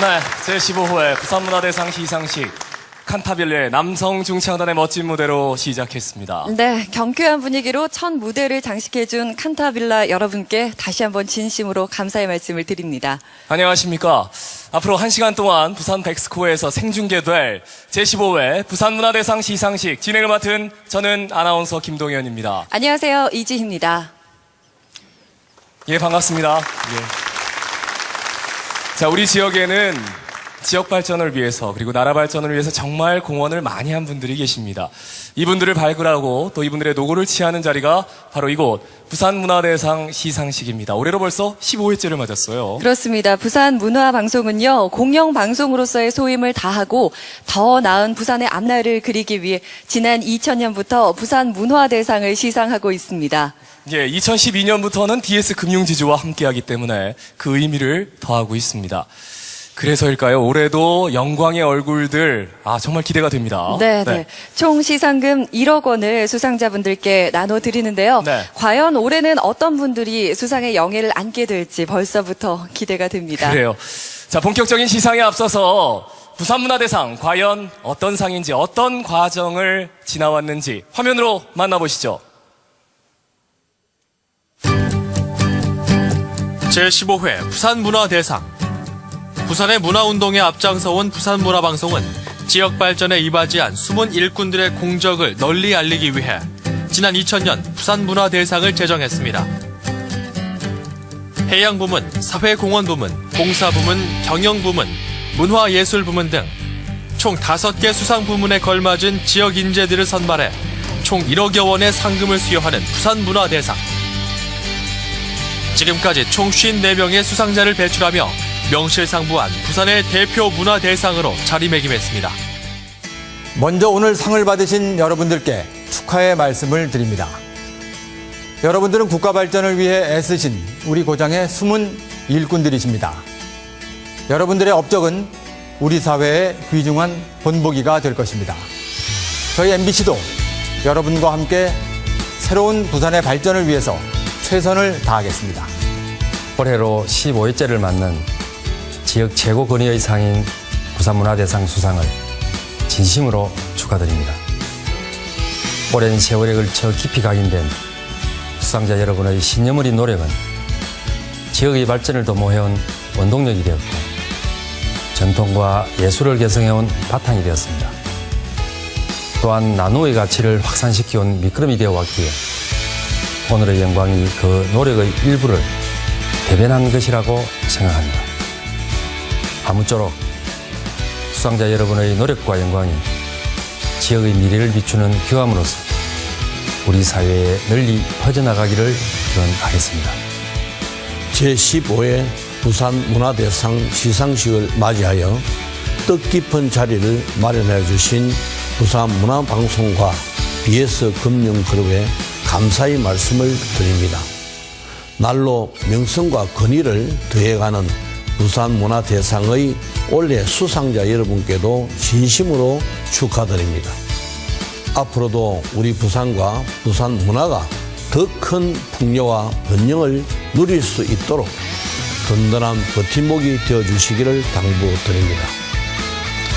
네, 제15회 부산문화대상 시상식 칸타빌레 남성 중창단의 멋진 무대로 시작했습니다. 네, 경쾌한 분위기로 첫 무대를 장식해준 칸타빌라 여러분께 다시 한번 진심으로 감사의 말씀을 드립니다. 안녕하십니까. 앞으로 1시간 동안 부산 백스코에서 생중계될 제15회 부산문화대상 시상식 진행을 맡은 저는 아나운서 김동현입니다. 안녕하세요, 이지희입니다. 예, 반갑습니다. 예. 자, 우리 지역에는 지역 발전을 위해서 그리고 나라 발전을 위해서 정말 공헌을 많이 한 분들이 계십니다. 이분들을 발굴하고 또 이분들의 노고를 취하는 자리가 바로 이곳 부산문화대상 시상식입니다. 올해로 벌써 15회째를 맞았어요. 그렇습니다. 부산 문화방송은요, 공영방송으로서의 소임을 다하고 더 나은 부산의 앞날을 그리기 위해 지난 2000년부터 부산 문화대상을 시상하고 있습니다. 예, 2012년부터는 DS 금융지주와 함께하기 때문에 그 의미를 더하고 있습니다. 그래서일까요? 올해도 영광의 얼굴들, 아, 정말 기대가 됩니다. 네, 네. 총 시상금 1억 원을 수상자분들께 나눠 드리는데요. 네. 과연 올해는 어떤 분들이 수상의 영예를 안게 될지 벌써부터 기대가 됩니다. 그래요. 자, 본격적인 시상에 앞서서 부산문화대상 과연 어떤 상인지 어떤 과정을 지나왔는지 화면으로 만나보시죠. 제15회 부산문화대상 부산의 문화운동에 앞장서온 부산문화방송은 지역 발전에 이바지한 숨은 일꾼들의 공적을 널리 알리기 위해 지난 2000년 부산문화대상을 제정했습니다. 해양부문, 사회공헌부문, 봉사부문, 경영부문, 문화예술부문 등 총 5개 수상 부문에 걸맞은 지역 인재들을 선발해 총 1억여 원의 상금을 수여하는 부산문화대상. 지금까지 총 54명의 수상자를 배출하며 명실상부한 부산의 대표 문화대상으로 자리매김했습니다. 먼저 오늘 상을 받으신 여러분들께 축하의 말씀을 드립니다. 여러분들은 국가 발전을 위해 애쓰신 우리 고장의 숨은 일꾼들이십니다. 여러분들의 업적은 우리 사회의 귀중한 본보기가 될 것입니다. 저희 MBC도 여러분과 함께 새로운 부산의 발전을 위해서 최선을 다하겠습니다. 올해로 15회째를 맞는 지역 최고 권위의 상인 부산문화대상 수상을 진심으로 축하드립니다. 오랜 세월에 걸쳐 깊이 각인된 수상자 여러분의 신념 어린 노력은 지역의 발전을 도모해온 원동력이 되었고 전통과 예술을 개성해온 바탕이 되었습니다. 또한 나누의 가치를 확산시켜온 미끄럼이 되어 왔기에 오늘의 영광이 그 노력의 일부를 대변한 것이라고 생각합니다. 아무쪼록 수상자 여러분의 노력과 영광이 지역의 미래를 비추는 규함으로서 우리 사회에 널리 퍼져나가기를 기원하겠습니다. 제15회 부산 문화대상 시상식을 맞이하여 뜻깊은 자리를 마련해 주신 부산 문화방송과 BS 금융그룹에 감사의 말씀을 드립니다. 날로 명성과 권위를 더해가는 부산 문화대상의 올해 수상자 여러분께도 진심으로 축하드립니다. 앞으로도 우리 부산과 부산 문화가 더 큰 풍요와 번영을 누릴 수 있도록 든든한 버팀목이 되어 주시기를 당부드립니다.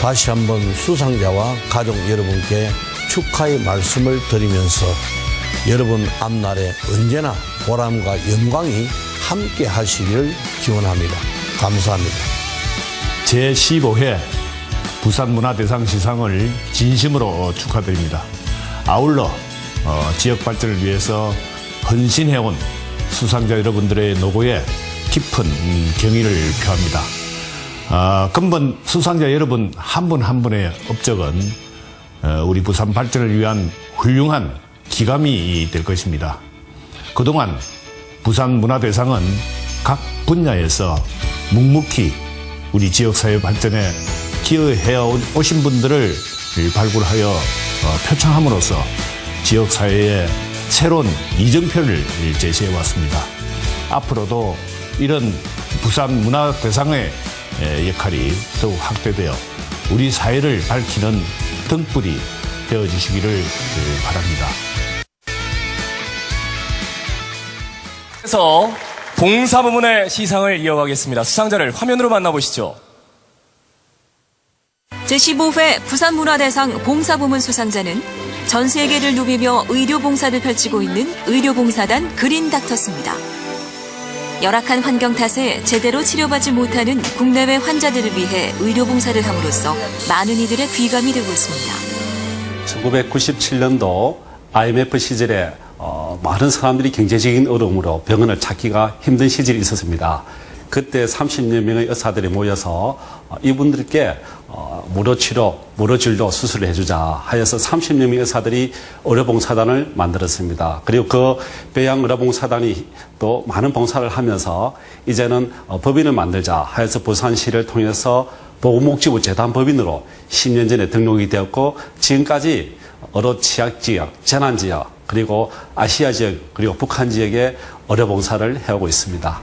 다시 한번 수상자와 가족 여러분께 축하의 말씀을 드리면서 여러분 앞날에 언제나 보람과 영광이 함께 하시기를 기원합니다. 감사합니다. 제15회 부산문화대상 시상을 진심으로 축하드립니다. 아울러 어, 지역 발전을 위해서 헌신해온 수상자 여러분들의 노고에 깊은 음, 경의를 표합니다. 아, 근본 수상자 여러분 한 분한 분의 업적은 어, 우리 부산 발전을 위한 훌륭한 기감이 될 것입니다. 그동안 부산 문화대상은 각 분야에서 묵묵히 우리 지역사회 발전에 기여해 오신 분들을 발굴하여 어, 표창함으로써 지역사회에 새로운 이정표를 제시해 왔습니다. 앞으로도 이런 부산 문화대상의 에, 역할이 더욱 확대되어 우리 사회를 밝히는 등불이 되어 주시기를 에, 바랍니다. 그래서 봉사 부문의 시상을 이어가겠습니다. 수상자를 화면으로 만나보시죠. 제15회 부산문화대상 봉사부문 수상자는 전 세계를 누비며 의료봉사를 펼치고 있는 의료봉사단 그린닥터스입니다. 열악한 환경 탓에 제대로 치료받지 못하는 국내외 환자들을 위해 의료봉사를 함으로써 많은 이들의 귀감이 되고 있습니다. 1997년도 IMF 시절에 어, 많은 사람들이 경제적인 어려움으로 병원을 찾기가 힘든 시절이 있었습니다. 그때 30여 명의 의사들이 모여서 어, 이분들께 어, 무료 치료, 무료 진료 수술을 해주자 하여서 30여 명의 의사들이 의료봉사단을 만들었습니다. 그리고 그 배양 의료봉사단이 또 많은 봉사를 하면서 이제는 어, 법인을 만들자 하여서 부산시를 통해서 보건복지부 재단법인으로 10년 전에 등록이 되었고 지금까지 어로 취약 지역, 재난 지역, 그리고 아시아 지역, 그리고 북한 지역에 의료봉사를 해오고 있습니다.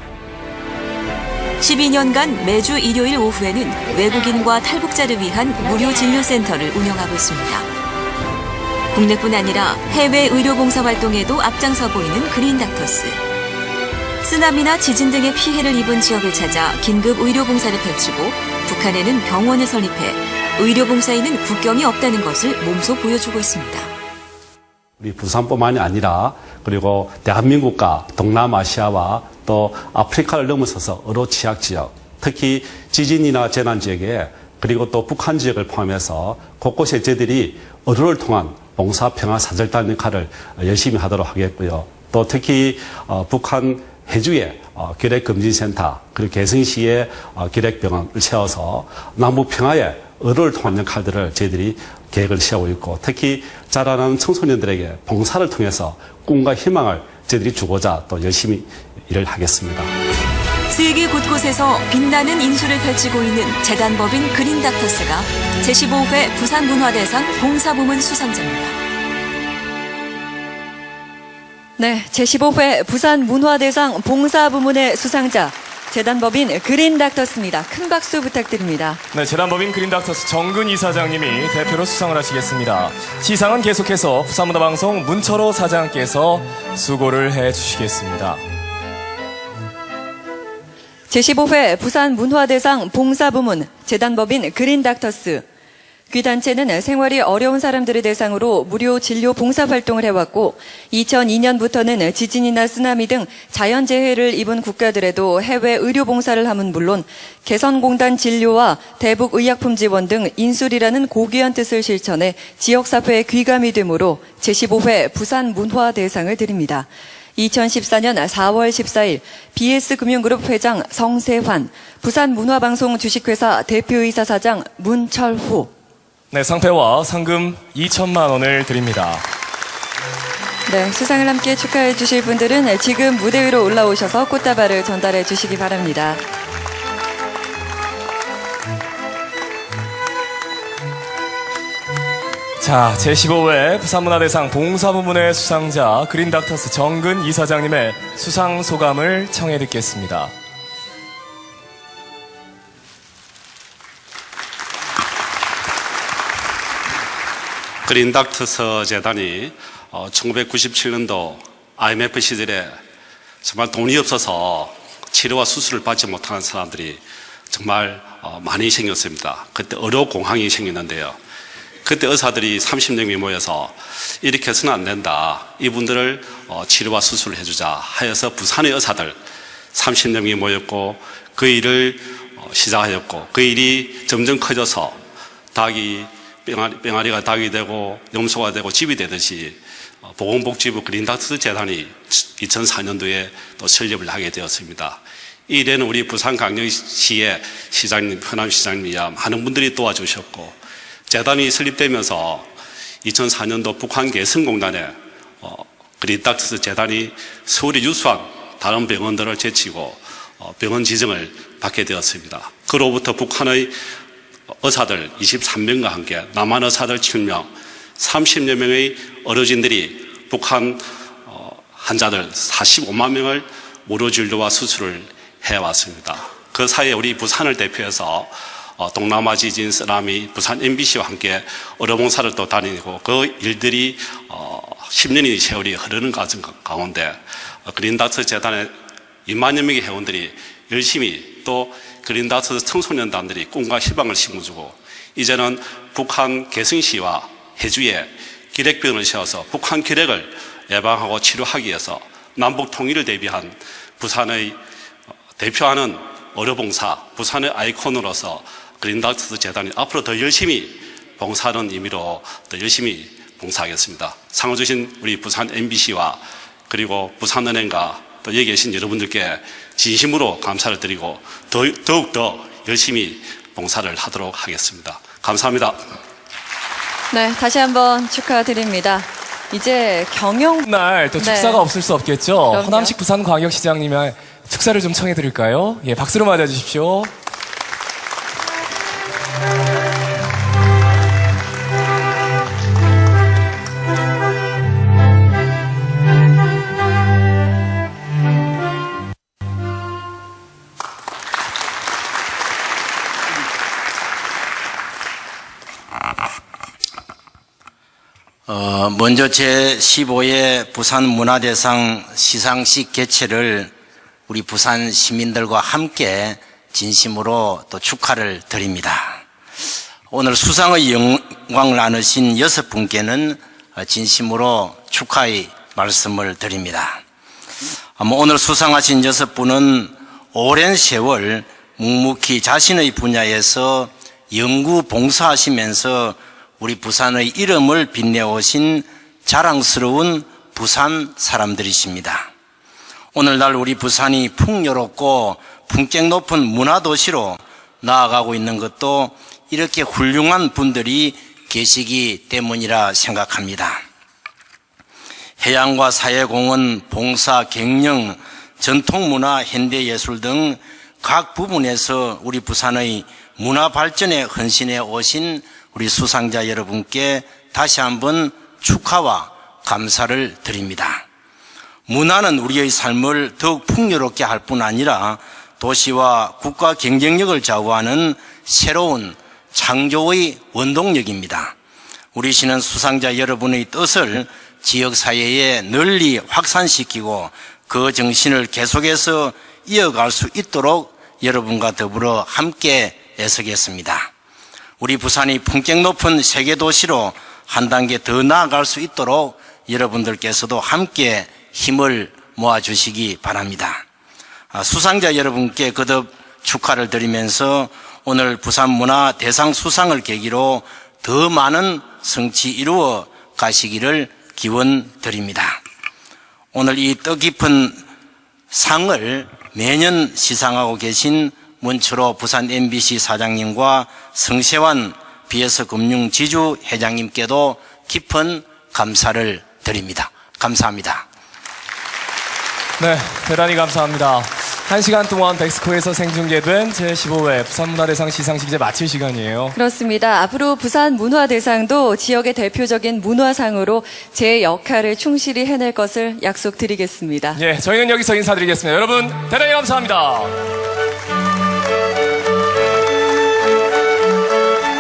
12년간 매주 일요일 오후에는 외국인과 탈북자를 위한 무료 진료센터를 운영하고 있습니다. 국내뿐 아니라 해외 의료봉사 활동에도 앞장서 보이는 그린닥터스. 쓰나미나 지진 등의 피해를 입은 지역을 찾아 긴급 의료봉사를 펼치고 북한에는 병원을 설립해 의료봉사에는 국경이 없다는 것을 몸소 보여주고 있습니다. 우리 부산뿐만이 아니라 그리고 대한민국과 동남아시아와 또 아프리카를 넘어서서 어로 취약 지역, 특히 지진이나 재난 지역에 그리고 또 북한 지역을 포함해서 곳곳에 저희들이 어로를 통한 봉사 평화 사절단 역할을 열심히 하도록 하겠고요. 또 특히 어, 북한 해주에 어, 결핵금진센터 그리고 개성시에 어, 결핵병원을 세워서 남북 평화에 어로를 통한 역할들을 저희들이 계획을 세우고 있고 특히 자라나는 청소년들에게 봉사를 통해서 꿈과 희망을 저희들이 주고자 또 열심히 일을 하겠습니다. 세계 곳곳에서 빛나는 인수를 펼치고 있는 재단법인 그린닥터스가 제15회 부산문화대상 봉사부문 수상자입니다. 네, 제15회 부산 문화대상 봉사부문의 수상자 재단법인 그린닥터스입니다. 큰 박수 부탁드립니다. 네, 재단법인 그린닥터스 정근 이사장님이 대표로 수상을 하시겠습니다. 시상은 계속해서 부산문화방송 문철호 사장께서 수고를 해 주시겠습니다. 제15회 부산 문화대상 봉사부문 재단법인 그린닥터스 귀단체는 생활이 어려운 사람들을 대상으로 무료 진료 봉사 활동을 해왔고 2002년부터는 지진이나 쓰나미 등 자연재해를 입은 국가들에도 해외 의료 봉사를 함은 물론 개선공단 진료와 대북의약품 지원 등 인술이라는 고귀한 뜻을 실천해 지역사회에 귀감이 되므로 제15회 부산 문화 대상을 드립니다. 2014년 4월 14일 BS금융그룹 회장 성세환, 부산문화방송 주식회사 대표이사 사장 문철호, 네, 상패와 상금 2천만 원을 드립니다. 네, 수상을 함께 축하해 주실 분들은 지금 무대 위로 올라오셔서 꽃다발을 전달해 주시기 바랍니다. 자, 제15회 부산문화대상 봉사부문의 수상자 그린닥터스 정근 이사장님의 수상 소감을 청해 듣겠습니다. 그린닥터스 재단이 1997년도 IMF 시절에 정말 돈이 없어서 치료와 수술을 받지 못하는 사람들이 정말 어, 많이 생겼습니다. 그때 의료 공황이 생겼는데요. 그때 의사들이 30명이 모여서 이렇게 해서는 안 된다. 이분들을 어, 치료와 수술을 해주자 하여서 부산의 의사들 30명이 모였고 그 일을 어, 시작하였고 그 일이 점점 커져서 닭이 병아리, 병아리가 닭이 되고 염소가 되고 집이 되듯이 어, 보건복지부 그린닥스 재단이 2004년도에 또 설립을 하게 되었습니다. 이 일에는 우리 부산광역시의 시장님, 현암시장님이야 많은 분들이 도와주셨고 재단이 설립되면서 2004년도 북한 개성공단에 어, 그린닥스 재단이 서울에 유수한 다른 병원들을 제치고 어, 병원 지정을 받게 되었습니다. 그로부터 북한의 의사들 23명과 함께 남한 의사들 7명, 30여 명의 어르신들이 북한 어, 환자들 45만 명을 무료 진료와 수술을 해왔습니다. 그 사이에 우리 부산을 대표해서 어, 동남아 지진, 쓰나미, 부산 MBC와 함께 의료봉사를 또 다니고 그 일들이 어, 10년의 세월이 흐르는 가운데 어, 그린닥스 재단의 2만여 명의 회원들이 열심히 또 그린다트 청소년단들이 꿈과 희망을 심어주고 이제는 북한 개성시와 해주에 기렉병을 세워서 북한 기렉을 예방하고 치료하기 위해서 남북 통일을 대비한 부산의 대표하는 의료봉사, 부산의 아이콘으로서 그린닥터스 재단이 앞으로 더 열심히 봉사하는 의미로 더 열심히 봉사하겠습니다. 상을 주신 우리 부산 MBC와 그리고 부산은행과 또 여기 계신 여러분들께 진심으로 감사를 드리고 더, 더욱더 열심히 봉사를 하도록 하겠습니다. 감사합니다. 네, 다시 한번 축하드립니다. 이제 경영 날또 네. 축사가 없을 수 없겠죠. 그럼요. 허남식 부산광역시장님의 축사를 좀 청해 드릴까요? 예, 박수로 맞아 주십시오. 어, 먼저 제15회 부산 문화대상 시상식 개최를 우리 부산 시민들과 함께 진심으로 또 축하를 드립니다. 오늘 수상의 영광을 나누신 여섯 분께는 진심으로 축하의 말씀을 드립니다. 오늘 수상하신 여섯 분은 오랜 세월 묵묵히 자신의 분야에서 연구 봉사하시면서 우리 부산의 이름을 빛내오신 자랑스러운 부산 사람들이십니다. 오늘날 우리 부산이 풍요롭고 품격 높은 문화도시로 나아가고 있는 것도 이렇게 훌륭한 분들이 계시기 때문이라 생각합니다. 해양과 사회공헌, 봉사, 경영, 전통문화, 현대예술 등 각 부분에서 우리 부산의 문화 발전에 헌신해 오신 우리 수상자 여러분께 다시 한번 축하와 감사를 드립니다. 문화는 우리의 삶을 더욱 풍요롭게 할 뿐 아니라 도시와 국가 경쟁력을 좌우하는 새로운 창조의 원동력입니다. 우리 시는 수상자 여러분의 뜻을 지역사회에 널리 확산시키고 그 정신을 계속해서 이어갈 수 있도록 여러분과 더불어 함께 애쓰겠습니다. 우리 부산이 품격 높은 세계 도시로 한 단계 더 나아갈 수 있도록 여러분들께서도 함께 힘을 모아 주시기 바랍니다. 아, 수상자 여러분께 거듭 축하를 드리면서 오늘 부산 문화 대상 수상을 계기로 더 많은 성취 이루어 가시기를 기원 드립니다. 오늘 이 뜻깊은 상을 매년 시상하고 계신 문철호 부산 MBC 사장님과 성세환 BS 금융 지주 회장님께도 깊은 감사를 드립니다. 감사합니다. 네, 대단히 감사합니다. 한 시간 동안 백스코에서 생중계된 제15회 부산문화대상 시상식 이제 마칠 시간이에요. 그렇습니다. 앞으로 부산 문화대상도 지역의 대표적인 문화상으로 제 역할을 충실히 해낼 것을 약속드리겠습니다. 예, 저희는 여기서 인사드리겠습니다. 여러분, 대단히 감사합니다.